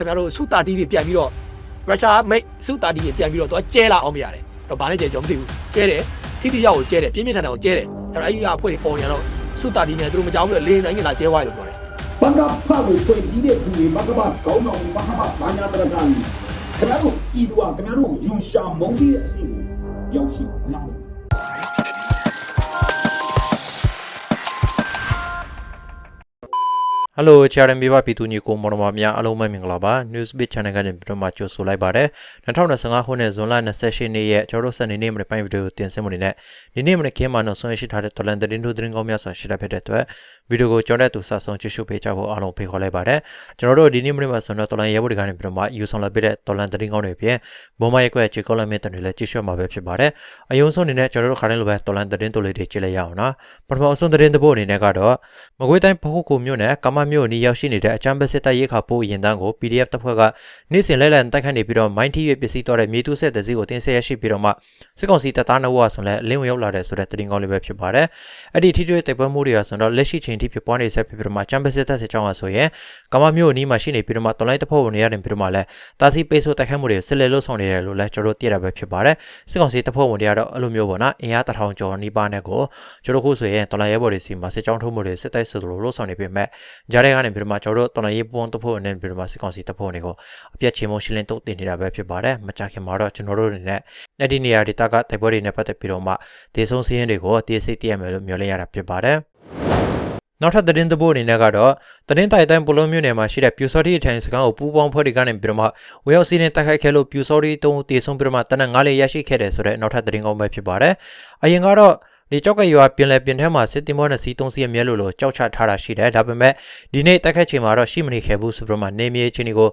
ခင်ဗျားတို့စုတာတီးတွေပြန်ပြီးတော့ရုရှားမိတ်စုတာတီးတွေပြန်ပြီးတော့သူကကျဲလာအောင်မရတယ်တော့ဘာနဲ့ကျဲကျွန်တော်မသိဘူးကျဲတယ်ထိတိရောက်ကိုကျဲတယ်ပြင်းပြင်းထန်ထန်ကိုကျဲတယ်အဲ့တော့အဲ့ဒီအဖွဲတွေပေါ်နေတော့စုတာတီးနဲ့သူတို့မကြောက်ဘူးလေနိုင်ကလာကျဲသွားတယ်လို့ပြောတယ်ဘင်္ဂဖတ်ကိုဖွဲ့စည်းတဲ့သူတွေဘင်္ဂဖတ်ကောင်းတော်ဘင်္ဂဖတ်ဘာညာတရကံခင်ဗျားတို့ပြည်သူကခင်ဗျားတို့ယွန်ရှာမုံပြီးတဲ့အချိန်ကိုရောက်ရှိလာတယ် ဟယ်လို CRM ပြပပြည်သူညီကိုမော်တော်မများအားလုံးပဲမင်္ဂလာပါ Newsbit Channel ကနေပြန်မှကြိုဆိုလိုက်ပါတယ်2025ခုနှစ်ဇွန်လ28ရက်နေ့ရဲ့ကျွန်တော်တို့စနေနေ့မှာပိုင်းဗီဒီယိုတင်ဆက်မှုနေနဲ့ဒီနေ့မှာခင်းမှာနောက်ဆုံးရရှိထားတဲ့တော်လန်သတင်းတို့သတင်းကောင်းများစွာရှင်းပြဖြစ်တဲ့အတွက်ဗီဒီယိုကိုကြောင်းတဲ့သူစဆုံးကြည့်ရှုပေးကြဖို့အားလုံးဖိတ်ခေါ်လိုက်ပါတယ်ကျွန်တော်တို့ဒီနေ့မှာဆိုတော့တော်လန်ရဲဘော်တွေကနေပြန်မှယူဆောင်လာပြတဲ့တော်လန်သတင်းကောင်းတွေပြင်ဘုံမရက်ကွက်ချီကောလမင်းတွေလည်းကြည့်ရှုမှာပဲဖြစ်ပါတယ်အယုံဆုံးအနေနဲ့ကျွန်တော်တို့ခါတိုင်းလိုပဲတော်လန်သတင်းတို့လေးတွေကြည့်လိုက်ရအောင်နော်ပထမအဆုံးသတင်းတစ်ပုဒ်အနေနဲ့ကတော့မကွေးတိုင်းဖခုခုမြို့နယ်ကမမြို့နီရောက်ရှိနေတဲ့အချမ်းပစစ်တပ်ရေးခါပိုးရင်တန်းကို PDF တပ်ဖွဲ့ကနေ့စဉ်လဲလှန်တိုက်ခတ်နေပြီးတော့မိုင်းထီရဲ့ပစ္စည်းတော်တဲ့မြေတူးဆက်တဲ့စီးကိုတင်ဆက်ရရှိပြီးတော့မှစစ်ကောင်စီတပ်သားနှုတ်ဝဆိုလဲအလင်းဝင်ရောက်လာတဲ့ဆိုတဲ့သတင်းကောင်းလေးပဲဖြစ်ပါတယ်။အဲ့ဒီထိတွေ့တိုက်ပွဲမှုတွေကဆိုတော့လက်ရှိချိန်ထိဖြစ်ပွားနေဆက်ဖြစ်ပြီးတော့မှချမ်းပစစ်တပ်စစ်ကြောင်းကဆိုရင်ကမမြို့နီးမှာရှိနေပြီးတော့မှတော်လိုက်တပ်ဖွဲ့ဝင်တွေရတယ်ပြီးတော့မှလဲတာစီပိတ်ဆို့တိုက်ခတ်မှုတွေဆက်လက်လှုပ်ဆောင်နေတယ်လို့လဲကျွန်တော်တို့သိရတာပဲဖြစ်ပါတယ်။စစ်ကောင်စီတပ်ဖွဲ့ဝင်တွေကတော့အဲ့လိုမျိုးပေါ့နော်အင်အားတထောင်ကျော်နီးပါးနဲ့ကိုကျွန်တော်ခုဆိုရင်တော်လိုက်ရဲဘော်တွေစီမှာစစ်ကြောင်းထုတ်မှုတွေစစ်တိုက်ဆိုလို့လှုပ်ဆောင်နေပေမဲ့ကြားထဲကနေပြီးတော့မှကျွန်တော်တို့တော်လိုင်းရေးပွန်းတဖို့နဲ့ပြီးတော့မှစစ်ကောင်စီတဖို့တွေကိုအပြတ်ချင်းမရှင်းလင်းတုတ်တင်နေတာပဲဖြစ်ပါတယ်မကြခင်မှာတော့ကျွန်တော်တို့အနေနဲ့အဲ့ဒီနေရာဒေတာကတိုက်ပွဲတွေနဲ့ပတ်သက်ပြီးတော့မှဒေဆုံးစည်းရင်းတွေကိုတည်စိတ်တည်ရမယ်လို့မျှော်လင့်ရတာဖြစ်ပါတယ်နောက်ထပ်သတင်းသဘောအနေနဲ့ကတော့သတင်းတိုင်တိုင်းပလုံးမြို့နယ်မှာရှိတဲ့ပြူစော်တီအထိုင်စကန်ကိုပူးပေါင်းဖွဲ့တွေကနေပြီးတော့မှဝေရောက်စီးနဲ့တိုက်ခိုက်ခဲ့လို့ပြူစော်တီတုံးတည်ဆုံးပြီးတော့မှတနက်၅လေးရရှိခဲ့တယ်ဆိုတဲ့နောက်ထပ်သတင်းကောင်းပဲဖြစ်ပါတယ်အရင်ကတော့ ဒီကြောက်ကရွာပြင်လဲပြင်ထဲမှာစစ်တင်မောနဲ့စီတုံးစီရဲ့မြဲလို့လို့ကြောက်ချထားတာရှိတယ်ဒါပေမဲ့ဒီနေ့တိုက်ခိုက်ချိန်မှာတော့ရှိမနေခဲ့ဘူးဆိုပြီးတော့မှနေမြေချင်းတွေကို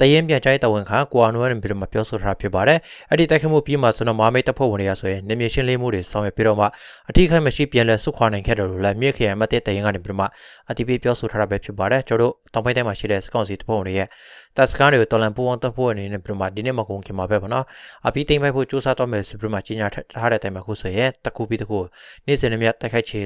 တရင်ပြန်ကြိုက်တဝန်ခါကိုအနွယ်နဲ့ပြီးတော့မှပြောဆိုထားဖြစ်ပါတယ်အဲ့ဒီတိုက်ခိုက်မှုပြီးမှဆိုတော့မာမိတ်တပ်ဖွဲ့ဝင်တွေကဆိုရင်နေမြေရှင်းလင်းမှုတွေဆောင်ရွက်ပြီးတော့မှအထိခိုက်မရှိပြန်လဲဆုခွာနိုင်ခဲ့တယ်လို့လည်းမြေခရိုင်မတ်တဲ့တရင်ကနေပြီးတော့မှအတိပေးပြောဆိုထားတာပဲဖြစ်ပါတယ်ကျွန်တော်တို့တောင်ပိုင်းတိုင်းမှာရှိတဲ့စကောင်စီတပ်ဖွဲ့ဝင်တွေရဲ့ တပ်စကန်တွေကိုတော်လန်ပူအောင်တပ်ဖွဲ့ဝင်တွေနဲ့ပြီးတော့မှဒီနေ့မကုန်ခင်မှာပဲပေါ့နော်အပြီးတိမ့်ပိုက်ဖို့စူးစမ်းတော့မယ်ဆိုပြီးတော့မှကြီးညာထားတဲ့အတိုင်းမှာခုဆိုရင်တကူပြီးတကူနေ့စဉ်နဲ့မြတ်တိုက်ခိုက်ချေ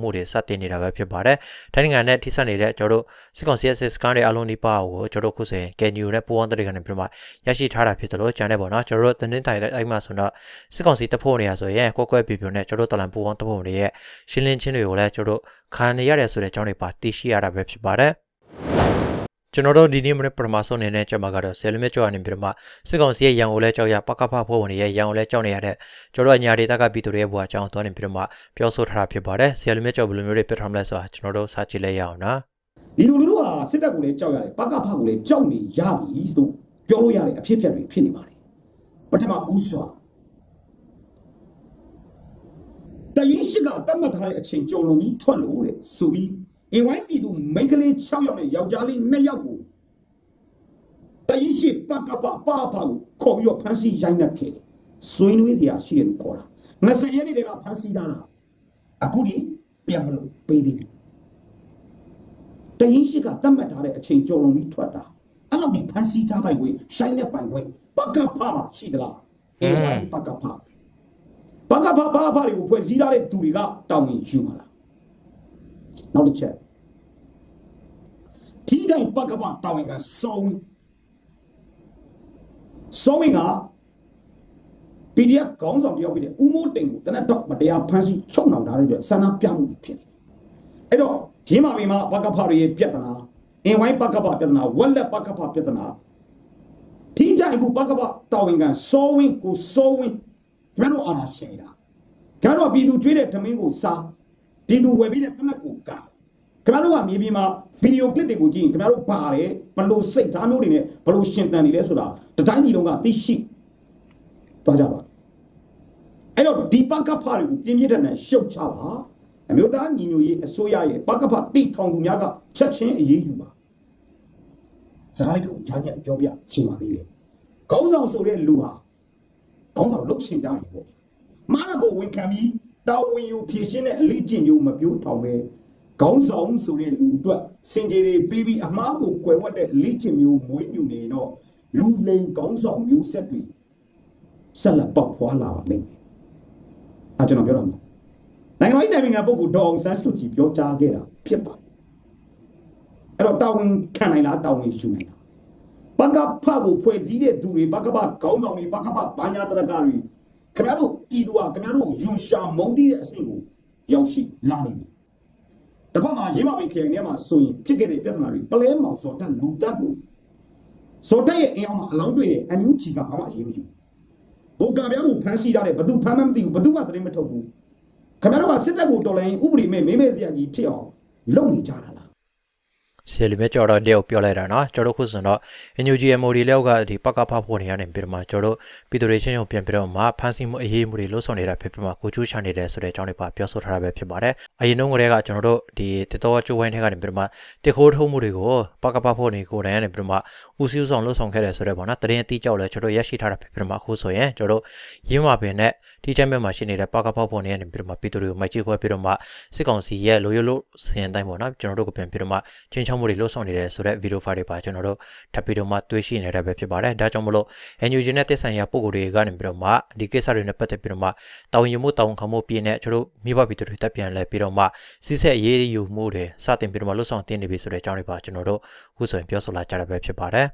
မှုတွေစတင်နေတာပဲဖြစ်ပါတယ်တိုင်းနိုင်ငံနဲ့ထိစပ်နေတဲ့ကျွန်တော်တို့စစ်ကောင်စီရဲ့စကန်တွေအလုံးဒီပါကိုကျွန်တော်တို့ခုဆိုရင်ကယ်နီယိုနဲ့ပူအောင်တပ်တွေကနေပြီးတော့မှရရှိထားတာဖြစ်တယ်လို့ကြံနေပေါ့နော်ကျွန်တော်တို့တင်းတိုင်တိုင်းမှာဆိုတော့စစ်ကောင်စီတပ်ဖွဲ့နေရဆိုရင်ကွက်ကွက်ပြပြနဲ့ကျွန်တော်တို့တော်လန်ပူအောင်တပ်ဖွဲ့တွေရဲ့ရှင်းလင်းချင်းတွေကိုလည်းကျွန်တော်တို့ခံနေရတယ်ဆိုတဲ့အကြောင်းတွေပါသိရှိရတာပဲဖြစ်ပါတယ် ကျွန်တော်တို့ဒီနေ့မနေ့ပထမဆုံးအနေနဲ့ကျွန်မကတော့ဆယ်လမြကျော်အနေပြီးတော့မှစစ်ကောင်စီရဲ့ရန်ကိုလည်းကြောက်ရပကဖဖွဲ့ဝင်တွေရဲ့ရန်ကိုလည်းကြောက်နေရတဲ့ကျွန်တော်တို့အညာဒေတာကပြည်သူတွေရဲ့ဘဝအကြောင်းသွားနေပြီးတော့မှပြောဆိုထားတာဖြစ်ပါတယ်ဆယ်လမြကျော်ဘယ်လိုမျိုးတွေပြထားမလဲဆိုတာကျွန်တော်တို့စာကြည့်လိုက်ရအောင်နော်ဒီလူလူတို့ဟာစစ်တပ်ကိုလည်းကြောက်ရတယ်ဘင်္ဂဖတ်ကိုလည်းကြောက်နေရပြီလို့ပြောလို့ရတဲ့အဖြစ်အပျက်တွေဖြစ်နေပါတယ်ပထမဦးစွာတရင်ရှိကတတ်မှတ်ထားတဲ့အချိန်ကြုံလုံးကြီးထွက်လို့တဲ့ဆိုပြီး အင်ဝိုင်းပြည်သူမိန်းကလေး6ယောက်နဲ့ယောက်ျားလေး2ယောက်ကိုတရင်ရှိပကပပါပါကိုခေါ်ပြီးတော့ဖမ်းဆီးရိုက်နှက်ခဲ့တယ်ဆွေးနွေးစရာရှိတယ်လို့ခေါ်တာ20ရက်နေ့တည်းကဖမ်းဆီးထားတာအခုဒီပြန်မလို့ပေးသေးတယ်တရင်ရှိကတတ်မှတ်ထားတဲ့အချိန်ကြော်လုံးပြီးထွက်တာအဲ့လောက်ဒီဖန်စီထားပိုက်ကိုရှိုင်းတဲ့ပိုင်ခွင့်ပကဖမှာရှိသလားအေးပကဖပကဖဘာဘာတွေကိုဖွဲ့စည်းထားတဲ့သူတွေကတောင်းရင်ယူမှာလားနောက်တစ်ချက် ဒီတိုင်းပကဖတောင်းရင်ကစောင်းစောင်းက PDF ခေါင်းဆောင်တယောက်ပြီးတဲ့ဥမိုးတိန်ကိုတနက်တော့မတရားဖမ်းဆီးချုပ်နှောင်ထားတဲ့အတွက်ဆန္ဒပြမှုတွေဖြစ်နေတယ်အဲ့တော့ရင်းမာပင်မှာပကဖတွေရဲ့ပြဿနာအင်ဝိုင်းပကဖပြဿနာဝက်လက်ပကဖပြဿနာဒီကြိုင်ကိုပကဖတာဝန်ခံစောဝင်းကိုစောဝင်းကျွန်တော်အာနာရှင်နေတာကျွန်တော်ပြည်သူတွေးတဲ့ဓမင်းကိုစားပြည်သူဝယ်ပြီးတဲ့တနက်ကိုကာ ကျွန်တော်တို့ကမြေပြင်မှာဗီဒီယိုကလစ်တွေကိုကြည့်ရင်ကျွန်တော်တို့ပါတယ်ဘလို့စိတ်သားမျိုးတွေနဲ့ဘလို့ရှင်တန်နေလဲဆိုတာတတိုင်းပြည်လုံးကသိရှိသွားကြပါအဲ့တော့ဒီပကဖတွေကိုပြင်းပြတဲ့နဲ့ရှုတ်ချပါအမျိုးသားညီညွတ်ရေးအစိုးရရဲ့ပကဖတိထောင်သူများကချက်ချင်းအရေးယူပါစကားလေးတစ်ခုကြားညက်ပြောပြရှင်းပါသေးတယ်ခေါင်းဆောင်ဆိုတဲ့လူဟာခေါင်းဆောင်လုတ်ချင်တာရေပေါ့မာနကိုဝန်ခံပြီးတာဝန်ယူဖြည့်ရှင်းတဲ့အလေးကျင့်မျိုးမပြိုးထောင်ပဲ ခေါင်းဆောင်ဆိုတဲ့လူအတွက်စင်ကြေတွေပြီးပြီးအမားကိုကွယ်ဝတ်တဲ့လေးကျင့်မျိုးမွေးမြူနေတော့လူလိန်ခေါင်းဆောင်မျိုးဆက်တွေဆက်လက်ပေါက်ဖွာလာပါလိမ့်မယ်အဲကျွန်တော်ပြောတာမဟုတ်နိုင်ငံရေးတိုင်ပင်ခံပုဂ္ဂိုလ်ဒေါအောင်ဆန်းစုကြည်ပြောကြားခဲ့တာဖြစ်ပါတယ်အဲ့တော့တာဝန်ခံနိုင်လားတာဝန်ယူနိုင်လားပကဖကိုဖွဲ့စည်းတဲ့သူတွေဘကပခေါင်းဆောင်တွေဘကပဘာညာတရကတွေခင်ဗျားတို့ပြည်သူကခင်ဗျားတို့ယွန်ရှာမုံတီးတဲ့အဆင့်ကိုရောက်ရှိလာနေပြီတ စ်ဖက်မှာရင်းမပင်ခရိုင်ထဲမှာဆိုရင်ဖြစ်ခဲ့တဲ့ပြဿနာတွေပလဲမောင်စော်တက်လူတက်ကိုစော်တက်ရဲ့အင်အောင်မှာအလောင်းတွေ့တဲ့အန်ယူချီကဘာမှအရေးမယူဘုတ်ကပြားကိုဖမ်းဆီးထားတယ်ဘသူဖမ်းမှမသိဘူးဘသူမှသတင်းမထုတ်ဘူးခင်ဗျားတို့ကစစ်တပ်ကိုတော်လိုင်းဥပဒေမဲ့မေးမေးစရာကြီးဖြစ်အောင်လုပ်နေကြတာ လားဆီလီမဲကျော်တော့တယောက်ပြောလိုက်တာနော်ကျွန်တော်ခုစတော့ NUGMOD လောက်ကဒီပကဖဖို့နေရနေပြီးတော့မှကျွန်တော်ပြည်သူတွေချင်းချင်းပြန်ပြီးတော့မှဖန်ဆီးမှုအရေးမှုတွေလှုပ်ဆောင်နေတာဖြစ်ပြီးမှကိုကျူးချနေတယ်ဆိုတဲ့အကြောင်းတွေပါပြောဆိုထားတာပဲဖြစ်ပါတယ်အရင်တုန်းကတည်းကကျွန်တော်တို့ဒီတတော်ကျိုးဝိုင်းထဲကနေပြီးတော့မှတခိုးထုံးမှုတွေကိုပကဖဖို့နေကိုယ်တိုင်ကနေပြီးတော့မှဦးစီးဆောင်လှုပ်ဆောင်ခဲ့တယ်ဆိုတဲ့ပေါ့နော်တရင်အတိအကြောက်လဲကျွန်တော်ရရှိထားတာဖြစ်ပြီးတော့မှအခုဆိုရင်ကျွန်တော်တို့ရင်းမာပင်နဲ့ဒီချမ်းမြတ်မှာရှိနေတဲ့ပကဖဖို့နေရနေပြီးတော့မှပြည်သူတွေကိုမိုက်ချီခွဲပြီးတော့မှစစ်ကောင်စီရဲ့လိုရလို့စရင်တိုင်းပေါ့နော်ကျွန်တော်တို့ကပြန်ပြီးတော့မှချင်းချောင်းမှုတွေလှုပ်ဆောင်နေတယ်ဆိုတဲ့ဗီဒီယိုဖိုင်တွေပါကျွန်တော်တို့ထပ်ပြီးတော့မှတွေ့ရှိနေတာပဲဖြစ်ပါတယ်ဒါကြောင့်မလို့ NUG နဲ့တက်ဆိုင်ရာပုံကိုယ်တွေကနေပြီးတော့မှဒီကိစ္စတွေနဲ့ပတ်သက်ပြီးတော့မှတောင်းရင်မှုတောင်းခံမှုပြင်းနဲ့ကျွန်တော်တို့မိဘပြည်သူတွေတက်ပြန်လဲပြီးတော့မှစစ်ဆက်ရေးယူမှုတွေစတင်ပြီးတော့မှလှုပ်ဆောင်တင်နေပြီဆိုတဲ့အကြောင်းတွေပါကျွန်တော်တို့အခုဆိုရင်ပြောဆိုလာကြတာပဲဖြစ်ပါတယ်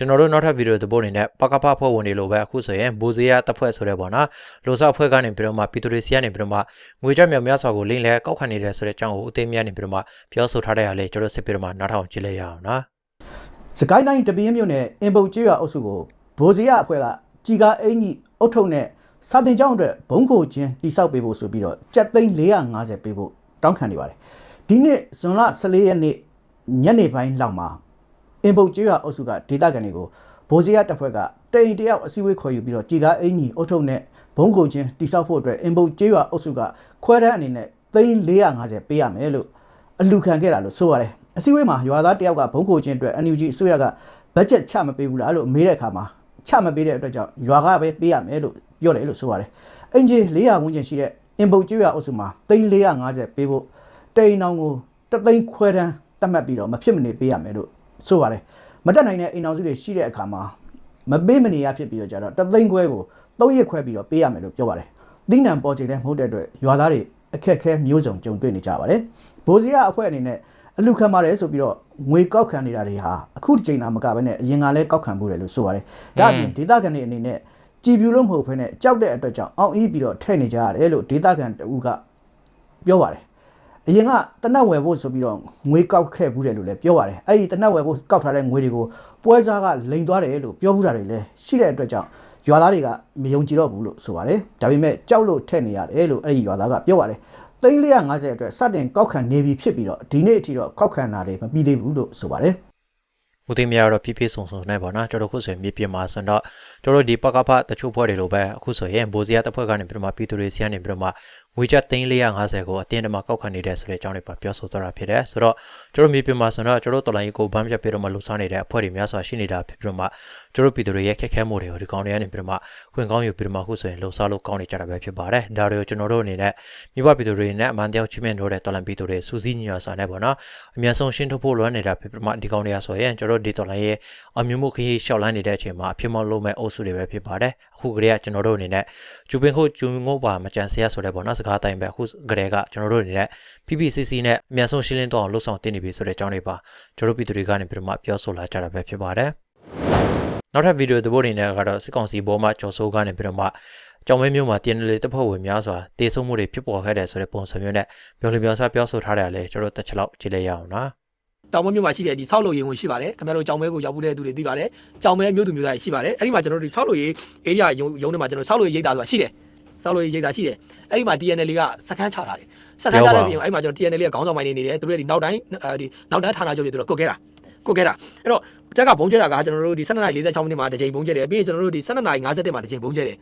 ကျွန်တော်တို့နောက်ထပ်ဗီဒီယိုသဘောအနေနဲ့ပကပဖွဲ့ဝင်တွေလိုပဲအခုဆိုရင်ဘူဇီယာတပ်ဖွဲ့ဆိုတဲ့ပေါ့နော်လိုစာဖွဲ့ကနေပြီးတော့မှပီတိုရီစီကနေပြီးတော့မှငွေကြမြောက်များစွာကိုလိမ့်လဲကောက်ခံနေတယ်ဆိုတဲ့အကြောင်းကိုအသေးမြတ်နေပြီးတော့မှပြောဆိုထားတဲ့အားလေးကျွန်တော်စစ်ပြီးတော့မှနားထောင်ကြည့်လိုက်ရအောင်နော်စကိုင်းတိုင်းတပင်းမြို့နယ်အင်ပုတ်ကျွော်အုပ်စုကိုဗိုလ်စရအဖွဲ့ကကြီးကားအင်ကြီးအုတ်ထုံနဲ့စာတင်ကျောင်းအတွက်ဘုံကိုချင်းတိစောက်ပေးဖို့ဆိုပြီးတော့ကြက်သိန်း450ပေးဖို့တောင်းခံနေပါတယ်ဒီနေ့ဇွန်လ14ရက်နေ့ညနေပိုင်းလောက်မှာ အင်ပုတ်ကျွော်အုပ်စုကဒေသခံတွေကိုဗိုလ်စရတပ်ဖွဲ့ကတိန်တယောက်အစည်းအဝေးခေါ်ယူပြီးတော့ကြီးကားအင်ကြီးအုတ်ထုံနဲ့ဘုံကိုချင်းတိစောက်ဖို့အတွက်အင်ပုတ်ကျွော်အုပ်စုကခွဲတန်းအနေနဲ့သိန်း450ပေးရမယ်လို့အလူခံခဲ့တာလို့ဆိုရတယ်အစည်းအဝေးမှာရွာသားတယောက်ကဘုံခိုချင်းအတွက် NUG အစိုးရကဘတ်ဂျက်ချမပေးဘူးလားလို့မေးတဲ့အခါမှာချမပေးတဲ့အတွက်ကြောင့်ရွာကပဲပေးရမယ်လို့ပြောတယ်လို့ဆိုရတယ်အင်ဂျီ400ဝန်းကျင်ရှိတဲ့အင်ပုတ်ကျွော်အုပ်စုမှာ3450ပေးဖို့တိန်အောင်ကိုတသိန်းခွဲတန်းတတ်မှတ်ပြီးတော့မဖြစ်မနေပေးရမယ်လို့ ဆိုရတယ်မတက်နိုင်တဲ့အိမ်အောင်စုတွေရှိတဲ့အခါမှာမပေးမနေရဖြစ်ပြီးတော့ကြတော့တသိန်းခွဲကို3ရက်ခွဲပြီးတော့ပေးရမယ်လို့ပြောပါတယ်သီးနှံပေါ်ချိန်လည်းမဟုတ်တဲ့အတွက်ရွာသားတွေအခက်အခဲမျိုးစုံကြုံတွေ့နေကြပါတယ်ဘိုးစီရအဖွဲ့အနေနဲ့အလူခံပါတယ်ဆိုပြီးတော့ငွေကောက်ခံနေတာတွေဟာအခုဒီချိန်သာမကဘဲနဲ့အရင်ကလည်းကောက်ခံမှုတယ်လို့ဆိုပါတယ်ဒါအပြင်ဒေသခံတွေအနေနဲ့ကြည်ပြူလို့မဟုတ်ဘဲနဲ့ကြောက်တဲ့အတွက်ကြောင့်အောင်းအီးပြီးတော့ထဲ့နေကြရတယ်လို့ဒေသခံတဦးကပြောပါတယ် အရင်ကတနက်ဝယ်ဖို့ဆိုပြီးတော့ငွေကောက်ခဲ့ဘူးတယ်လို့လည်းပြောပါတယ်အဲ့ဒီတနက်ဝယ်ဖို့ကောက်ထားတဲ့ငွေတွေကိုပွဲစားကလိန်သွားတယ်လို့ပြောဘူးတာတွေလည်းရှိတဲ့အတွက်ကြောင့်ရွာသားတွေကမယုံကြည်တော့ဘူးလို့ဆိုပါတယ်ဒါပေမဲ့ကြောက်လို့ထဲ့နေရတယ်လို့အဲ့ဒီရွာသားကပြောပါတယ်သိန်း450အတွက်စတင်ကောက်ခံနေပြီဖြစ်ပြီးတော့ဒီနေ့အထိတော့ကောက်ခံတာတွေမပြီးသေးဘူးလို့ဆိုပါတယ်ဦးသိမ်းမြကတော့ဖြည်းဖြည်းစုံစုံနဲ့ပေါ့နော်ကျွန်တော်ခုဆိုရင်မြေပြင်မှာဆိုတော့ကျွန်တော်ဒီပကဖတချို့ဖွဲ့တွေလိုပဲအခုဆိုရင်ဘိုးစရာတစ်ဖွဲ့ကနေပြီးတော့မှပြည်သူတွေစီကနေပြီးတော့မှ ငွေကျပ်3450ကိုအတင်းတမကောက်ခံနေတဲ့ဆိုတဲ့အကြောင်းတွေပါပြောဆိုသွားတာဖြစ်တယ်ဆိုတော့ကျွန်တော်မြေပြင်မှာဆိုတော့ကျွန်တော်တော်လိုင်းကိုဗမ်းပြပြီးတော့မှလှူဆောင်နေတဲ့အဖွဲ့တွေများစွာရှိနေတာဖြစ်ပြီးတော့မှကျွန်တော်ပြည်သူတွေရဲ့ခက်ခဲမှုတွေကိုဒီကောင်တွေကနေပြီးတော့မှခွင့်ကောင်းယူပြီးတော့မှအခုဆိုရင်လှူဆောင်လို့ကောင်းနေကြတာပဲဖြစ်ပါတယ်ဒါတွေကိုကျွန်တော်တို့အနေနဲ့မိဘပြည်သူတွေနဲ့အမှန်တရားချင်းမြင်လို့တဲ့တော်လိုင်းပြည်သူတွေစူးစီးညွှန်စွာနဲ့ပေါ့နော်အများဆုံးရှင်းထုတ်ဖို့လွမ်းနေတာဖြစ်ပြီးတော့မှဒီကောင်တွေကဆိုရင်ကျွန်တော်တို့ဒီတော်လိုင်းရဲ့အမျိုးမှုခရီးလျှောက်လန်းနေတဲ့အချိန်မှာအဖြစ်မလုံးမဲ့အုပ်စုတွေပဲဖြစ်ပါတယ် အခုကလေးကကျွန်တော်တို့အနေနဲ့ကျူပင်ခုကျူငုတ်ပါမကြံစရဆိုတဲ့ပေါ့နော်စကားတိုင်းပဲအခုကလေးကကျွန်တော်တို့အနေနဲ့ PPCC နဲ့အများဆုံးရှင်းလင်းတော့အောင်လှုပ်ဆောင်တင်နေပြီဆိုတဲ့အကြောင်းတွေပါကျွန်တော်တို့ပြည်သူတွေကနေပြီးတော့မှပြောဆိုလာကြတာပဲဖြစ်ပါတယ်နောက်ထပ်ဗီဒီယိုသဘောအနေနဲ့ကတော့စစ်ကောင်စီဘောမှာကျော်စိုးကနေပြီးတော့မှကြောင်မဲမျိုးမှာတင်းလေတပ်ဖွဲ့ဝင်များစွာတေဆုံးမှုတွေဖြစ်ပေါ်ခဲ့တယ်ဆိုတဲ့ပုံစံမျိုးနဲ့ပြောလပြောစားပြောဆိုထားတယ်လေကျွန်တော်တို့တစ်ချက်လောက်ကြည့်လိုက်ရအောင်နော် တောင်မမြို့မှာရှိတဲ့ဒီ6လို့ရင်ဝင်ရှိပါတယ်ခင်ဗျားတို့ကြောင်မဲကိုရောက်ဘူးတဲ့သူတွေသိပါတယ်ကြောင်မဲမြို့သူမျိုးသားတွေရှိပါတယ်အဲ့ဒီမှာကျွန်တော်တို့ဒီ6လို့ရင် area ရုံရုံထဲမှာကျွန်တော်6လို့ရင်ရိတ်တာဆိုတာရှိတယ်6လို့ရင်ရိတ်တာရှိတယ်အဲ့ဒီမှာ TNL ကစခန်းချထားတယ်စခန်းချတဲ့ပြင်အဲ့ဒီမှာကျွန်တော် TNL ကခေါင်းဆောင်ပိုင်းနေနေတယ်သူတို့ဒီနောက်တိုင်းဒီနောက်တန်းဌာနချုပ်တွေသူတို့ကုတ်ခဲ့တာကုတ်ခဲ့တာအဲ့တော့တက်ကဘုံကျဲတာကကျွန်တော်တို့ဒီ12နာရီ46မိနစ်မှာတစ်ချိန်ဘုံကျဲတယ်ပြီးရင်ကျွန်တော်တို့ဒီ12နာရီ57မှာတစ်ချိန်ဘုံကျဲတယ်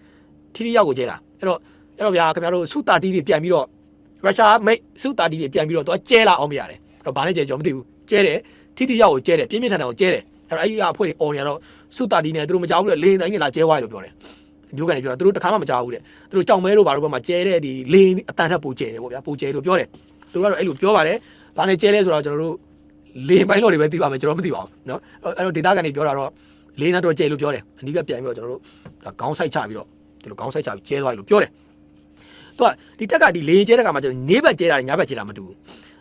ထိထိရောက်ကိုကျဲတာအဲ့တော့အဲ့တော့ဗျာခင်ဗျားတို့စုတာတီးတွေပြန်ပြီးတော့ရုရှားမိတ်စုတာတီးတွေပြန်ပြီးတော့သူကကျဲလာအောင်မရတယ်အဲ့တော့ဘာနဲ့ကျဲကျွန်တော်မသိဘူး ကျဲတယ် ထိတိရောက်ကိုကျဲတယ်ပြင်းပြင်းထန်ထန်ကိုကျဲတယ်အဲ့တော့အဲ့ဒီအဖွဲ့တွေអော်နေတော့စုတာတီနဲ့သူတို့မကြောက်ဘူးလေလေတိုင်းနဲ့လာကျဲသွားတယ်လို့ပြောတယ်မျိုးကနေပြောတာသူတို့တခါမှမကြောက်ဘူးတဲ့သူတို့ကြောင်မဲတို့ဘာလို့ဘက်မှာကျဲတဲ့ဒီလေအတန်ထက်ပိုကျဲတယ်ပေါ့ဗျာပိုကျဲလို့ပြောတယ်သူတို့ကတော့အဲ့လိုပြောပါတယ်ဘာနဲ့ကျဲလဲဆိုတော့ကျွန်တော်တို့လေပိုင်းလို့တွေပဲသိပါမယ်ကျွန်တော်မသိပါဘူးเนาะအဲ့တော့ဒေတာကနေပြောတာတော့လေနဲ့တော့ကျဲလို့ပြောတယ်အနီးကပြန်ပြီးတော့ကျွန်တော်တို့ခေါင်းဆိုင်ချပြီးတော့ဒီလိုခေါင်းဆိုင်ချပြီးကျဲသွားတယ်လို့ပြောတယ်သူကဒီတက်ကဒီလေကျဲတဲ့ကမှာကျွန်တော်နေဘက်ကျဲတာညဘက်ကျဲတာမတူဘူး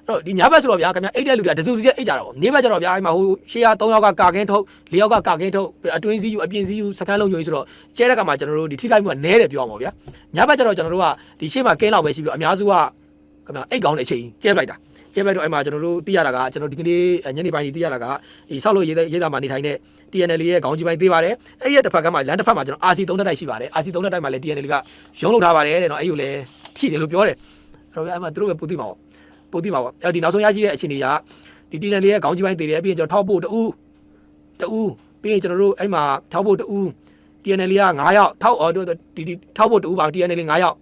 တော့ဒီညဘက်ဆိုတော့ဗျာခင်ဗျာအိတ်တဲ့လူတွေကဒဇူစီချက်အိတ်ကြတော့နေဘက်ကျတော့ဗျာအဲ့မှာဟိုရှေ့က3ယောက်ကကာကင်းထုတ်4ယောက်ကကာကင်းထုတ်အတွင်းစည်းယူအပြင်စည်းယူစကန်လုံးညွှန်ဆိုတော့ကျဲတဲ့ကမှာကျွန်တော်တို့ဒီထိခိုက်မှုကနဲတယ်ပြောအောင်ပါဗျာညဘက်ကျတော့ကျွန်တော်တို့ကဒီရှေ့မှာကင်းလောက်ပဲရှိပြီးတော့အများစုကခင်ဗျာအိတ်ကောင်းတဲ့အချိန်ကျဲပလိုက်တာကျဲပလိုက်တော့အဲ့မှာကျွန်တော်တို့သိရတာကကျွန်တော်ဒီကနေ့ညနေပိုင်းကြီးသိရတာကဒီဆောက်လို့ရေးတဲ့ရေးတာမှာနေထိုင်တဲ့ TNL ရဲ့ခေါင်းကြီးပိုင်းသေးပါတယ်အဲ့ဒီတစ်ဖက်ကမှလမ်းတစ်ဖက်မှာကျွန်တော် RC 3တက်တိုက်ရှိပါတယ် RC 3တက်တိုက်မှာလည်း TNL ကရုံးလုပ်ထားပါတယ်တဲ့နော်အဲ့ကိုလည်းထိတယ်လို့ပြောတယ်အဲ့တော့အဲ့မှာသူတို့ပဲပူသိမှာပေါ့ ပူသိမှာပေါ့အဲ့ဒီနောက်ဆုံးရရှိတဲ့အခြေအနေကဒီ TNL ရဲ့ခေါင်းကြီးပိုင်းသေးတယ်ပြီးရင်ကျွန်တော်ထောက်ဖို့တူတူပြီးရင်ကျွန်တော်တို့အဲ့မှာထောက်ဖို့တူ TNL က9ယောက်ထောက်အော်ဒီဒီထောက်ဖို့တူပါ TNL 9ယောက်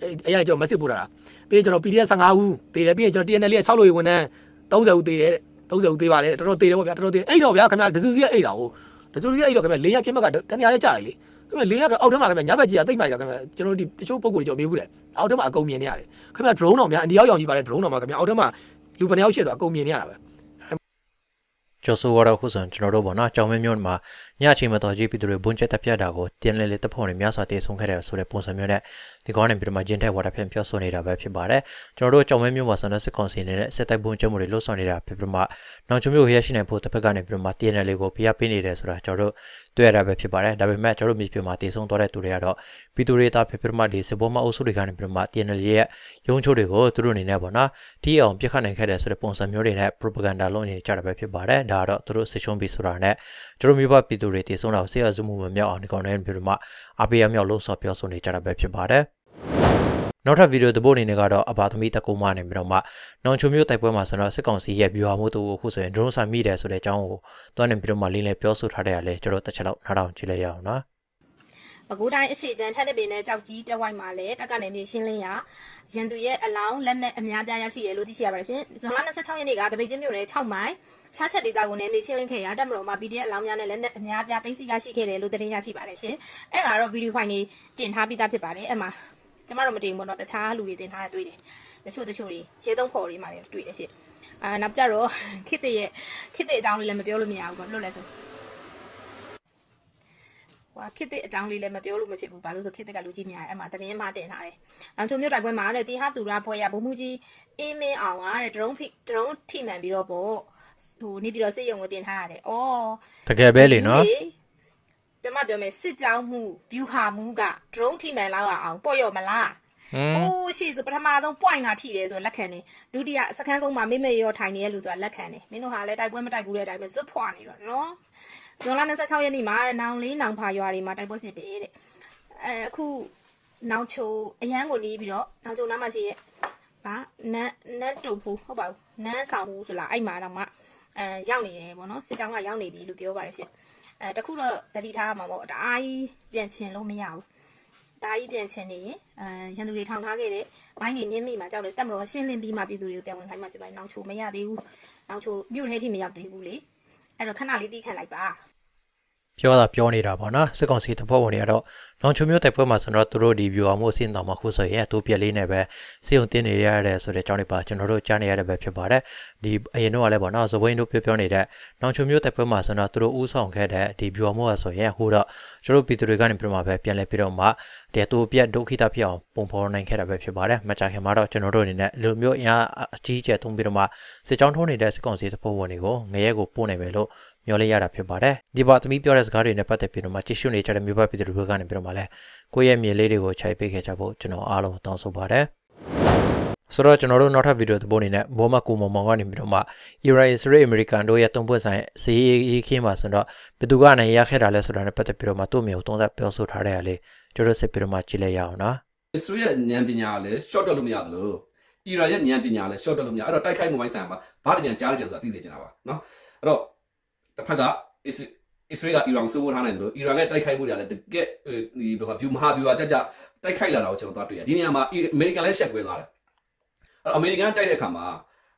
အဲ့အဲ့ကျွန်တော် message ပို့တာလားပြီးရင်ကျွန်တော် PDF 15ဦးသေးတယ်ပြီးရင်ကျွန်တော် TNL ရဲ့ဆောက်လို့ရဝန်ထမ်း30ဦးသေးတယ်30ဦးသေးပါတယ်တော်တော်သေးတယ်ပေါ့ဗျာတော်တော်သေးအဲ့တော့ဗျာခင်ဗျာဒဇူစီကအဲ့တာဟုတ်ဒဇူစီကအဲ့တော့ခင်ဗျာလေးရပြင်းမကတနေရာလေးကြာတယ်လေ ခင်ဗျာလေးရကအောက်ထဲမှာခင်ဗျာညဘက်ကြီးကတိတ်မှိုက်တာခင်ဗျာကျွန်တော်ဒီတချို့ပုံကိုကျွန်တော်မေးဘူးတယ်အောက်ထဲမှာအကုန်မြင်နေရတယ်ခင်ဗျာ drone တော့ဗျာအန်ဒီရောက်ရောင်ကြီးပါတယ် drone တော့မှာခင်ဗျာအောက်ထဲမှာလူပနေရောက်ရှိတော့အကုန်မြင်နေရတာပဲ ကျော်ဆိုကတော့ခုဆိုကျွန်တော်တို့ပေါ့နော်ကြောင်မင်းမျိုးမှာညအချိန်မှာတော်ကြီးပြည်သူတွေဘုံချက်တက်ပြတ်တာကိုတင်းလဲလဲတပ်ဖို့နေများစွာတည်ဆုံခဲ့တယ်ဆိုတဲ့ပုံစံမျိုးနဲ့ဒီကောင်းနေပြီးတော့မှဂျင်းတဲ့ဝါတာဖြန့်ပြောဆိုနေတာပဲဖြစ်ပါတယ်ကျွန်တော်တို့ကြောင်မင်းမျိုးမှာဆန္ဒစစ်ကောင်စီနေတဲ့စစ်တိုက်ဘုံချက်မှုတွေလှုပ်ဆောင်နေတာဖြစ်ပြီးတော့မှနောက်ချုံမျိုးရရှိနိုင်ဖို့တစ်ဖက်ကနေပြီးတော့မှတင်းလဲလေးကိုပြရပေးနေတယ်ဆိုတာကျွန်တော်တို့တွေ့ရတာပဲဖြစ်ပါတယ်ဒါပေမဲ့ကျွန်တော်တို့မြေပြင်မှာတည်ဆုံသွားတဲ့သူတွေကတော့ပြည်သူတွေတာဖြစ်ပြီးတော့မှဒီစစ်ဘောမအုပ်စုတွေကနေပြီးတော့မှတင်းလဲရဲ့ရုံးချိုးတွေကိုသူတို့အနေနဲ့ပေါ့နော်တီးအောင်ပြစ်ခတ်နိုင်ခဲ့တယ်ဆိုတဲ့ပုံစံမျိုးတွေနဲ့ propaganda လုပ်နေကြတာပဲဖြစ်ပါတယ်ဒါကတော့သူတို့စစ်ချုံပြီးဆိုတာနဲ့ကျွန်တော်မျိုးပါပြည်သူတွေတည်ဆုံတာကိုဆေးရစုမှုမမြောက်အောင်ဒီကောင်နဲ့ပြီးတော့မှအပေးအမြောက်လို့ဆော်ပြောဆိုနေကြတာပဲဖြစ်ပါတယ်နောက်ထပ်ဗီဒီယိုသဘောအနေနဲ့ကတော့အဘာသမီးတကူမနေပြီးတော့မှနောင်ချုံမျိုးတိုက်ပွဲမှာဆိုတော့စစ်ကောင်စီရဲ့ view မှုတူအခုဆိုရင် drone ဆာမိတယ်ဆိုတဲ့အကြောင်းကိုတွန်းနေပြီးတော့မှလင်းလဲပြောဆိုထားတဲ့အလဲကျွန်တော်တစ်ချက်လောက်နားထောင်ကြည့်လိုက်ရအောင်နော် ပဲခူးတိုင်းအရှိချမ်းထက်တဲ့ပင်နဲ့ကြောက်ကြီးတဝိုက်မှာလည်းတက်ကနေနေရှင်းလင်းရရန်သူရဲ့အလောင်းလက်နဲ့အများပြားရရှိတယ်လို့သိရှိရပါတယ်ရှင်ဇွန်လ26ရက်နေ့ကတပိတ်ချင်းမြို့နယ်6မိုင်ရှားချက်ဒေသကိုနယ်မြေရှင်းလင်းခဲ့ရတက်မတော်မှာ PDF အလောင်းများနဲ့လက်နဲ့အများပြားသိမ်းဆည်းရရှိခဲ့တယ်လို့သတင်းရရှိပါတယ်ရှင်အဲ့ဒါတော့ဗီဒီယိုဖိုင်လေးတင်ထားပြီးသားဖြစ်ပါတယ်အဲ့မှာကျမတို့မတင်ဘူးပေါ့နော်တခြားလူတွေတင်ထားရတွေ့တယ်တချို့တချို့တွေရေသုံးဖော်တွေမှာလည်းတွေ့တယ်ရှင်အာနောက်ကြတော့ခစ်တဲ့ရဲ့ခစ်တဲ့အကြောင်းလေးလည်းမပြောလို့မရဘူးပေါ့လို့လဲဆို ဟိုခစ်တဲ့အကြောင်းလေးလည်းမပြောလို့မဖြစ်ဘူးဘာလို့ဆိုခစ်တဲ့ကလူကြီးများတယ်အဲ့မှာသတင်းမှတင်ထားတယ်။နောက်ချုံမြို့တိုက်ပွဲမှာတဲ့တီဟာသူရဖွဲ့ရဘုံမှုကြီးအေးမင်းအောင်ကတဲ့ဒရုန်းဖိဒရုန်းထိမှန်ပြီးတော့ပေါ့ဟိုနေပြီးတော့စစ်ရုံကိုတင်ထားရတယ်။အော်တကယ်ပဲလေနော်ကျမပြောမယ်စစ်ကြောင်းမှု view ဟာမှုကဒရုန်းထိမှန်လောက်အောင်ပေါ့ရော့မလား။ဟမ်အိုးရှိဆိုပထမဆုံး point ကထိတယ်ဆိုလက်ခံတယ်ဒုတိယစခန်းကုန်းမှာမိမေရောထိုင်နေရလို့ဆိုတာလက်ခံတယ်မင်းတို့ဟာလည်းတိုက်ပွဲမတိုက်ဘူးတဲ့အတိုင်းပဲဇွတ်ဖွာနေတော့နော် ဇွန်လ26ရက်နေ့မှာနောင်လေးနောင်ဖာရွာတွေမှာတိုက်ပွဲဖြစ်တယ်တဲ့အဲအခုနောင်ချိုအရန်ကိုနီးပြီးတော့နောင်ချိုနားမှာရှိရဲ့ဗာနန်းနန်းတူဖူဟုတ်ပါဘူးနန်းဆောင်ဘူးဆိုလားအဲ့မှာတော့မှအဲရောက်နေတယ်ဗောနော်စစ်ကြောင်းကရောက်နေပြီလို့ပြောပါတယ်ရှင်အဲတခုတော့တတိထားရမှာပေါ့တအားကြီးပြန်ချင်လို့မရဘူးဒါကြီးပြန်ချင်နေရင်အဲရန်သူတွေထောင်ထားခဲ့တဲ့ဘိုင်းနေနင်းမိမှာကြောက်တယ်တက်မလို့ရှင်းလင်းပြီးမှပြည်သူတွေကိုပြန်ဝင်ခိုင်းမှပြပိုင်းနောင်ချိုမရသေးဘူးနောင်ချိုမြို့ထဲထိမရောက်သေးဘူးလေ အဲ့တော့ခဏလေးတီးခံလိုက်ပါ ပြောတာပြောနေတာပေါ့နော်စစ်ကောင်စီတပ်ဖွဲ့ဝင်တွေကတော့နောင်ချုံမျိုးတိုက်ပွဲမှာဆိုတော့သူတို့ဒီ view အောင်မှုအဆင့်တောင်မှခုဆိုရင်အတူပြက်လေးနဲ့ပဲစေုံတင်နေရတဲ့ဆိုတဲ့အကြောင်းတွေပါကျွန်တော်တို့ကြားနေရတဲ့ပဲဖြစ်ပါတယ်ဒီအရင်တော့လည်းပေါ့နော်ဇဝိန်းတို့ပြောပြောနေတဲ့နောင်ချုံမျိုးတိုက်ပွဲမှာဆိုတော့သူတို့ဥဆောင်ခဲ့တဲ့ဒီ view အောင်မှုကဆိုရင်ဟိုတော့ကျွန်တော်တို့ပြည်သူတွေကနေပြမှာပဲပြန်လဲပြီးတော့မှတဲ့တူပြက်ဒုက္ခိတဖြစ်အောင်ပုံဖော်နိုင်ခဲ့တာပဲဖြစ်ပါတယ်မကြခင်မှာတော့ကျွန်တော်တို့အနေနဲ့လူမျိုးအင်အားအကြီးအကျယ်သုံးပြီးတော့မှစစ်ကြောင်းထိုးနေတဲ့စစ်ကောင်စီတပ်ဖွဲ့ဝင်တွေကိုငရဲကိုပို့နိုင်မယ်လို့ မျှော်လင့်ရတာဖြစ်ပါတယ်။ဒီပါသမီးပြောတဲ့စကားတွေနဲ့ပတ်သက်ပြီးတော့မှကြည့်ရှုနေကြတဲ့မြို့ပတ်ပြည်သူတွေကနေပြီးတော့မှလည်းကိုယ့်ရဲ့မြင်လေးတွေကိုခြိုက်ပေးခဲ့ကြဖို့ကျွန်တော်အားလုံးတောင်းဆိုပါတယ်။ဆိုတော့ကျွန်တော်တို့နောက်ထပ်ဗီဒီယိုသဘောအနေနဲ့ဘောမကူမောင်မောင်ကနေပြီးတော့မှ Iran Israel American တို့ရဲ့တုံ့ပြန်ဆိုင်ဈေးရေးခင်းပါဆိုတော့ဘယ်သူကနိုင်ရခဲ့တာလဲဆိုတာနဲ့ပတ်သက်ပြီးတော့မှသူ့မျိုးသုံးသပ်ပြောဆိုထားတဲ့အလေးကျွန်တော်စစ်ပြီးတော့မှကြည့်လိုက်ရအောင်နော်။ Israel ရဲ့ဉာဏ်ပညာလည်း short တော့လို့မရသလိုအီရန်ရဲ့ဉာဏ်ပညာလည်း short တော့လို့မရအဲ့တော့တိုက်ခိုက်မှုပိုင်းဆိုင်ရာမှာဘာတပြန်ကြားလိုက်တယ်ဆိုတာသိစေချင်တာပါနော်။အဲ့တော့ တစ်ဖက်ကအစ္စအစ္စရေးကအီရန်စိုးမိုးထားနိုင်တယ်လို့အီရန်ရဲ့တိုက်ခိုက်မှုတွေကလည်းတကယ်ဒီဘယ်လိုက view မဟာ view ကကြကြတိုက်ခိုက်လာတာကိုကျွန်တော်သွားတွေ့ရတယ်ဒီနေရာမှာအမေရိကန်လည်းရှက်ကွဲသွားတယ်အဲ့တော့အမေရိကန်တိုက်တဲ့အခါမှာ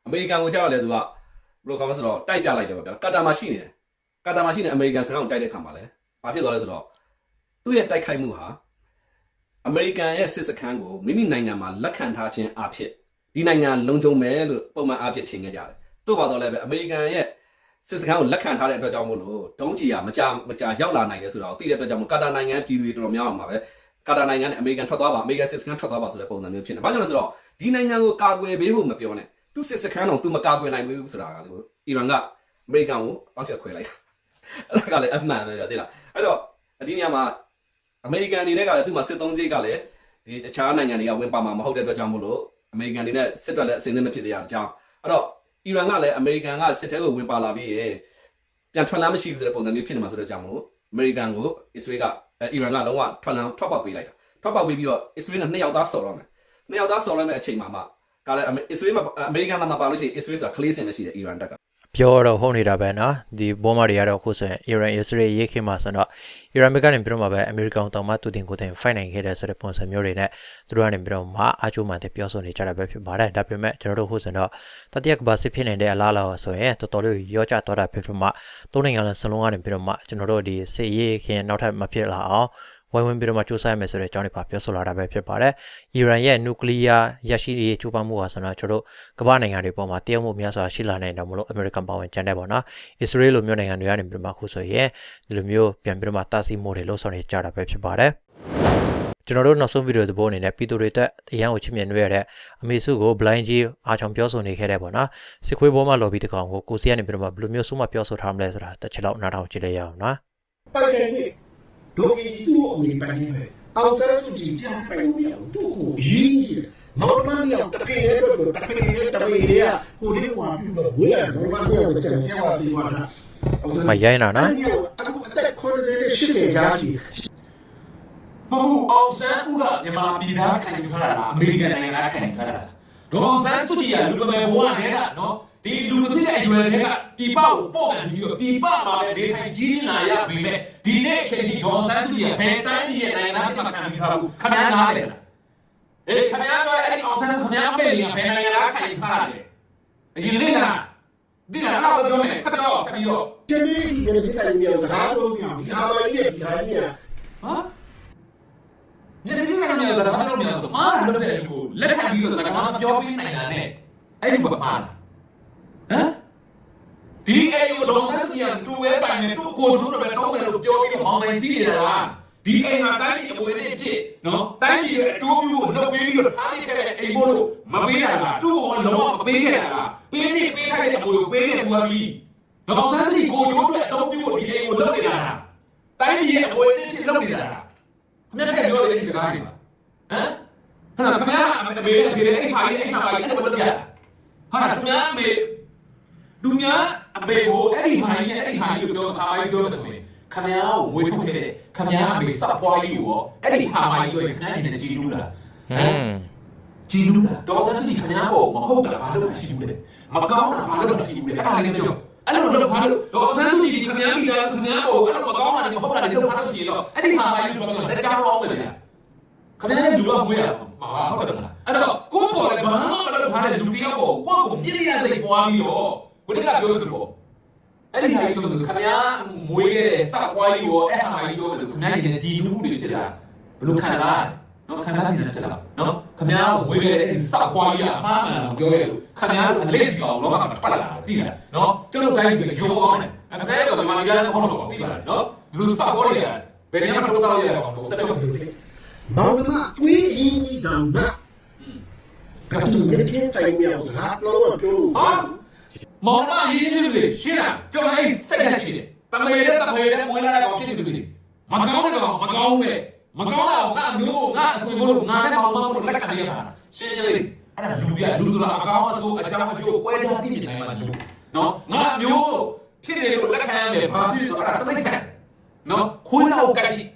အမေရိကန်ကိုကြောက်လဲသူကဘယ်လိုကောင်းလဲဆိုတော့တိုက်ပြလိုက်တယ်ပေါ့ဗျာကာတာမှာရှိနေတယ်ကာတာမှာရှိနေအမေရိကန်စကားကိုတိုက်တဲ့အခါမှာလည်းဘာဖြစ်သွားလဲဆိုတော့သူ့ရဲ့တိုက်ခိုက်မှုဟာအမေရိကန်ရဲ့စစ်စခန်းကိုမိမိနိုင်ငံမှာလက်ခံထားခြင်းအဖြစ်ဒီနိုင်ငံလုံခြုံမယ်လို့ပုံမှန်အဖြစ်ထင်ခဲ့ကြတယ်။သို့ပါတော့လည်းပဲအမေရိကန်ရဲ့ စစ်စခန်းကိုလက်ခံထားတဲ့အတွက်ကြောင့်မို့လို့ဒုံးကြီးကမကြမကြရောက်လာနိုင်တယ်ဆိုတော့သိတဲ့အတွက်ကြောင့်မို့ကာတာနိုင်ငံပြည်သူတွေတော်တော်များမှာပဲကာတာနိုင်ငံနဲ့အမေရိကန်ထွက်သွားပါအမေရိကန်စစ်စခန်းထွက်သွားပါဆိုတဲ့ပုံစံမျိုးဖြစ်နေ။ဘာကြောင့်လဲဆိုတော့ဒီနိုင်ငံကိုကာကွယ်ပေးဖို့မပြောနဲ့သူစစ်စခန်းတော့သူမကာကွယ်နိုင်ဘူးဆိုတာကလေအီရန်ကအမေရိကန်ကိုတောက်ချက်ခွဲလိုက်တာအဲ့ဒါကလည်းအမှန်ပဲသိလားအဲ့တော့အဒီညမှာအမေရိကန်အနေနဲ့ကလည်းသူ့မှာစစ်သုံးစိတ်ကလည်းဒီတခြားနိုင်ငံတွေကဝင်ပါမှာမဟုတ်တဲ့အတွက်ကြောင့်မို့လို့အမေရိကန်တွေနဲ့စစ်တွက်လည်းအစင်းသင်းမဖြစ်တဲ့အကြောင်းအဲ့တော့ အီရန်ကလည်းအမေရိကန်ကစစ်ထဲကိုဝင်ပါလာပြီးရေပြန်ထွက်လာမရှိဘူးဆိုတဲ့ပုံစံမျိုးဖြစ်နေမှာဆိုတော့ကြောင့်မို့အမေရိကန်ကိုအစ္စရေးကအီရန်ကလုံးဝထွက်လန်းထွက်ပေါက်ပေးလိုက်တာထွက်ပေါက်ပေးပြီးတော့အစ္စရေးနဲ့နှစ်ယောက်သားဆော်တော့မယ်နှစ်ယောက်သားဆော်ရမယ့်အချိန်မှာမှကလည်းအစ္စရေးမှာအမေရိကန်သားမှာပါလို့ရှိရင်အစ္စရေးဆိုတာကလေးစင်နဲ့ရှိတယ်အီရန်တက်က ပြောတော့ဟုတ်နေတာပဲเนาะဒီဘောမာတွေကတော့အခုဆိုရင် Iran Israel ရေးခင်မှာဆိုတော့ Iran ဘက်ကနေပြီးတော့မှပဲ American တောင်မှတူတင်ကိုတင် fight နိုင်ခဲ့တဲ့ဆိုတဲ့ပုံစံမျိုးတွေနဲ့သူတို့ကနေပြီးတော့မှအချိုးမှန်တဲ့ပြောဆိုနေကြတာပဲဖြစ်ပါတယ်ဒါပေမဲ့ကျွန်တော်တို့အခုဆိုတော့တတိယကဘာစစ်ဖြစ်နေတဲ့အလားအလာဆိုရင်တော်တော်လေးရောကြသွားတာဖြစ်ဖြစ်မှသုံးနိုင်ငံလုံးစလုံးကနေပြီးတော့မှကျွန်တော်တို့ဒီစစ်ရေးခင်နောက်ထပ်မဖြစ်လာအောင် ဝိုင်းဝန်းပြီးတော့မှစူးစမ်းရမယ်ဆိုတဲ့အကြောင်းတွေပါပြောဆိုလာတာပဲဖြစ်ပါတယ်။ Iran ရဲ့နျူကလ িয়ার ရရှိရေးကြိုးပမ်းမှုဟာဆိုတော့ကျွန်တော်တို့ကမ္ဘာနိုင်ငံတွေပေါ်မှာတည်ရောက်မှုများစွာရှိလာနိုင်တယ်မလို့ American ပါဝင်ကြတဲ့ပေါ့နော်။ Israel လိုမျိုးနိုင်ငံတွေကနေပြီးတော့မှခုဆိုရင်ဒီလိုမျိုးပြန်ပြီးတော့မှတာစီမှုတွေလှုပ်ဆောင်နေကြတာပဲဖြစ်ပါတယ်။ကျွန်တော်တို့နောက်ဆုံးဗီဒီယိုသဘောအနေနဲ့ပြည်သူတွေတက်အရန်ကိုချစ်မြင်တွေ့ရတဲ့အမေစုကို blind ကြီးအားချောင်ပြောဆိုနေခဲ့တဲ့ပေါ့နော်စစ်ခွေးဘောမှာ lobby တကောင်ကိုကိုစီကနေပြီးတော့မှဘယ်လိုမျိုးဆုံးမပြောဆိုထားမလဲဆိုတာတစ်ချက်လောက်နားထောင်ကြည့်လိုက်ရအောင်နော်ပိုက်တယ်လေ ဒိုကီသူ့အမေပိုင်နေပဲအောင်ဆန်းစုကြည်ကြောင်ပိုင်လို့ရအောင်သူ့ကိုရင်းကြီးတယ်မောင်မန်းရောက်တဖေရဲတော့တဖေရဲတဖေရဲဟိုလေးဟွာပြုတော့ဝေးတယ်မောင်မန်းရောက်ကြံပြောင်းပြီးသွားတာမရိုင်းတာနော်အခုအသက်90 80ကြာရှိမဟုတ်အောင်ဆန်းဦးကမြန်မာပြည်သားခံယူထားတာလားအမေရိကန်နိုင်ငံသားခံယူထားတာလားဒေါ်အောင်ဆန်းစုကြည်ကလူကမယ်ဘဝနဲ့ကနော် ဒီလူမဖြစ်တဲ့အရွယ်တွေကပြည်ပကိုပို့ကန်ပြီးတော့ပြည်ပမှာပဲနေထိုင်ကြီးလာရပြီမဲ့ဒီနေ့အချိန်ထိဒေါ်အောင်ဆန်းစုကြည်ကဘယ်တိုင်းပြည်ရဲ့နိုင်ငံသားမှခံယူထားဘူးခင်ဗျားနားလေလားအေးခင်ဗျားကအဲ့ဒီအောင်ဆန်းခင်ဗျားပဲလေဘယ်နိုင်ငံသားခံယူထားတယ်အရင်လေးလားဒီလားတော့ပြောမယ်ထပ်တော့ခပြီးတော့တနေ့ဒီရစစ်တိုင်းမျိုးစကားပြောပြီးဒီဟာမကြီးရဲ့ဒီဟာကြီးကဟာညနေချင်းကနေစကားပြောနေဆိုမားလို့တဲ့လူကိုလက်ခံပြီးတော့စကားပြောပြီးနိုင်တာနဲ့အဲ့ဒီကမား ဟမ်ဒီအေယိုတော့ဆက်စီရတူဝဲပိုင်နဲ့တူကိုတို့တော့ပဲတော့တယ်လို့ပြောပြီးတော့မောင်မိုင်စီးရတာဒီအိမ်ဟာတိုင်းပြည်အဝေးနဲ့ဖြစ်နော်တိုင်းပြည်ရဲ့အကျိုးပြုကိုလုပ်ပေးပြီးတော့ထားခဲ့တဲ့အိမ်ဖို့လို့မပေးတာကသူ့ကိုလုံးဝမပေးခဲ့တာကပေးနေပေးထားတဲ့အပေါ်ကိုပေးနေဘူးပြီးတော့ဆက်စီကိုတို့အတွက်အတော့ပြုကိုဒီအိမ်ကိုလုပ်နေတာတိုင်းပြည်ရဲ့အဝေးနဲ့ဖြစ်လုပ်နေတာမြတ်တဲ့ပြောတဲ့ဒီစကားတွေပါဟမ်ဟာခင်ဗျားအမေအမေအဲ့ခါကြီးအဲ့ခါကြီးအဲ့ဘယ်လိုပြဟာခင်ဗျားအမေ ဒုညာအမေကိုအဲ့ဒီဟာကြီးအဲ့ဒီဟာကြီးကိုပြောခါကြီးပြောလို့ဆိုရင်ခင်ဗျားကိုဝေထုတ်ခဲ့တဲ့ခင်ဗျားအမေစပွားကြီးကိုအဲ့ဒီဟာမကြီးကိုခင်ဗျားနေနဲ့ကြည်လူလားဟမ်ကြည်လူလားဒေါ်စစီခင်ဗျားကိုမဟုတ်တာဘာလို့မရှိဘူးလဲမကောင်းတာဘာလို့မရှိဘူးလဲအဲ့ဒါလေးပြောအဲ့လိုလုပ်ဖားလို့ဒေါ်စစီခင်ဗျားမိသားစုခင်ဗျားကိုအဲ့လိုမကောင်းတာတွေမဟုတ်တာတွေလုပ်ဖားလို့ရှိရင်တော့အဲ့ဒီဟာမကြီးကိုပြောတယ်တရားဟောင်းပဲလေခင်ဗျားလည်းလူတော့မွေးရမှာဟုတ်တယ်မလားအဲ့တော့ကိုယ့်ဘော်လည်းဘာမှမလုပ်ထားတဲ့လူတယောက်ကိုကိုယ့်ကိုပြည့်ရစိတ်ပွားပြီးတော့ ကိုတကပြောသလိုအဲ့ဒီဟာကြီးတော့ခင်ဗျားမွေးခဲ့တဲ့စပွားကြီးကိုအဲ့ဟာကြီးတော့ခင်ဗျားရဲ့ဒီလူမှုတွေဖြစ်လာဘယ်လိုခံစားနော်ခံစားကြည့်နေချက်လာနော်ခင်ဗျားကိုဝေးခဲ့တဲ့ဒီစပွားကြီးကအမှားမှန်ပြောရလို့ခင်ဗျားတို့အလေးစီအောင်လောကမှာထွက်လာတာတိလားနော်ကျွန်တော်တိုင်းပြီးရိုးအောင်တယ်အဲ့ဒါကတော့ဒီမှာကြီးကတော့ဟုတ်တော့တိလားနော်ဒီလိုစပွားတွေကဘယ်နေရာမှာတော့စားရအောင်လို့စက်တော့မောင်မတွေးရင်းကြီးတောင်ကကတူနဲ့ချင်းဆိုင်မျိုးစကားပြောတော့ပြောလို့ဟာ မောင်မရင်းနေလေရှင်းလားကျွန်တော်အဲ့စက်ရရှိတယ်တမေတဲ့တဖေတဲ့မွေးလာတဲ့ကောင်ဖြစ်နေပြီမကောင်းတဲ့ကောင်မကောင်းနဲ့မကောင်းတာကငါမျိုးငါအဆွေလို့ငါနဲ့မောင်မလို့လက်ခံရတာရှင်းလေအဲ့ဒါလူပြလူဆိုတာအကောင်းအဆိုးအကြောင်းအကျိုးကွဲခြားသိနေနိုင်မှာလူနော်ငါမျိုးဖြစ်တယ်လို့လက်ခံရမယ်ဘာဖြစ်ဆိုတော့တမိတ်ဆန်နော်ခွေးလောက်ကြိုက်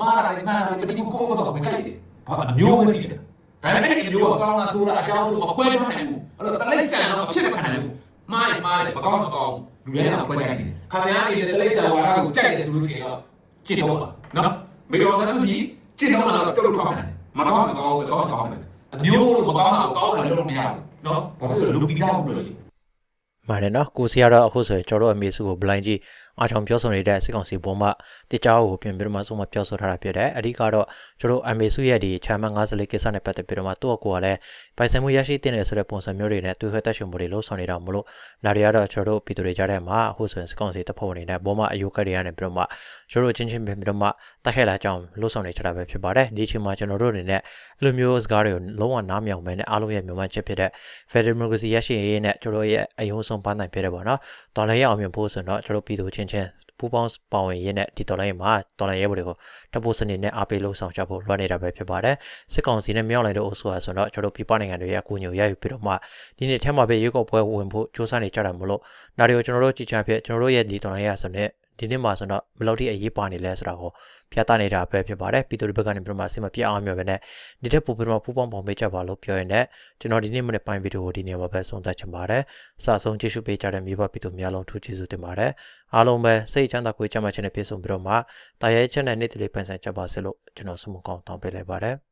မာရတယ်မာရတယ်မတိဘူးကိုကိုတော့မကြိုက်တယ်ဘာအမျိုးပဲတည်တယ်ဒါပေမဲ့ဒီမျိုးကကောင်းလားဆိုးလားအကြောင်းတို့မခွဲခြားနိုင်ဘူးအဲ့တော့တလိษံတော့အဖြစ်မခံနိုင်ဘူး မှားရင်မှားတယ်မကောင်းမကောင်းလူတိုင်းကခွဲခြားတယ်ခါများနေတဲ့တလိษံဝါဒကိုကြိုက်တယ်ဆိုလို့ရှိရင်တော့ကျင့်တော့ပါနော်မေတော်သသူကြီးကျင့်တော့မှတော့တုတ်ထောက်တယ်မကောင်းမကောင်းကောင်းကောင်းတယ်အမျိုးလို့မကောင်းတာကောင်းတယ်လို့မရဘူးနော်ဘာဖြစ်လို့လူပိတာဘူးလို့ မှန်တယ်နော်ကိုစီကတော့အခုဆိုရင်ကျွန်တော်တို့အမေစုကို blind ကြီးအားချောင်ပြောဆိုနေတဲ့စစ်ကောင်စီဘုံမှတကြောကိုပြင်ပြီးတော့မှဆုံးမပြောဆိုထားတာဖြစ်တယ်အဓိကတော့ကျွန်တော်အမေစုရဲ့ဒီချမ်းမ54ကိစ္စနဲ့ပတ်သက်ပြီးတော့မှသူ့အကူကလည်းပိုင်ဆိုင်မှုရရှိတဲ့ဆိုတဲ့ပုံစံမျိုးတွေနဲ့တွေ့ခွဲတက်ရှုံမှုတွေလှုပ်ဆောင်နေတာမလို့ဒါတွေကတော့ကျွန်တော်တို့ပြည်သူတွေကြားထဲမှာအခုဆိုရင်စစ်ကောင်စီတပ်ဖွဲ့ဝင်တွေနဲ့ဘုံမှအယုတ်ကတွေကနေပြီးတော့မှကျွန်တော်တို့ချင်းချင်းပြင်ပြီးတော့မှတက်ခဲလာကြောင်းလှုပ်ဆောင်နေကြတာပဲဖြစ်ပါတယ်ဒီအချိန်မှာကျွန်တော်တို့အနေနဲ့အဲ့လိုမျိုးစကားတွေကိုလုံးဝနားမြောင်မယ်နဲ့အားလုံးရဲ့မြန်မာချက်ဖြစ်တဲ့ Federal Democracy ရရှိရေးနဲ့ကျွန်တော်ရဲ့အယုံဆုံးပန်းနိုင်ဖြစ်တယ်ပေါ့နော်တော်လည်းရအောင်မြင်ဖို့ဆိုတော့ကျွန်တော်ပြည်သူချင်းချင်းပူပေါင်းပါဝင်ရင်းနဲ့ဒီတော်လိုင်းမှာတော်လိုင်းရဲဘော်တွေကိုတပ်ဖို့စနစ်နဲ့အားပေးလို့ဆောင်ကြဖို့လွှမ်းနေတာပဲဖြစ်ပါတယ်စစ်ကောင်စီနဲ့မြောက်လိုက်တဲ့အုပ်စုဟာဆိုတော့ကျွန်တော်ပြည်ပနိုင်ငံတွေရဲ့အကူအညီကိုရယူပြီးတော့မှဒီနေ့ထဲမှာပဲရွေးကောက်ပွဲဝင်ဖို့စ조사နေကြတာမလို့ဒါတွေကိုကျွန်တော်တို့ကြည်ချဖြစ်ကျွန်တော်တို့ရဲ့ဒီတော်လိုင်းရဆိုတဲ့ ဒီနေ့မှာဆိုတော့ဘယ်လောက်ထိအရေးပါနေလဲဆိုတာကိုပြသနေတာပဲဖြစ်ပါတယ်ပြည်သူတွေဘက်ကနေပြမစင်မပြအောင်မျိုးပဲနဲ့ဒီတဲ့ပူပြမပူပေါင်းပေါင်းပေးကြပါလို့ပြောရင်းနဲ့ကျွန်တော်ဒီနေ့မနေ့ပိုင်းဗီဒီယိုကိုဒီနေ့မှာပဲဆုံးသက်ချင်ပါတယ်အစဆုံးကြည့်ရှုပေးကြတဲ့မိဘပြည်သူများလုံးထူးကျေးဇူးတင်ပါတယ်အားလုံးပဲစိတ်ချမ်းသာကိုယ်ကြမ်းမှခြင်းနဲ့ပြည့်စုံပြီးတော့မှတာရဲချက်နဲ့နေ့တလေးပန်ဆန်ကြပါစေလို့ကျွန်တော်ဆုမကောင်းတောင်းပေးလိုက်ပါတယ်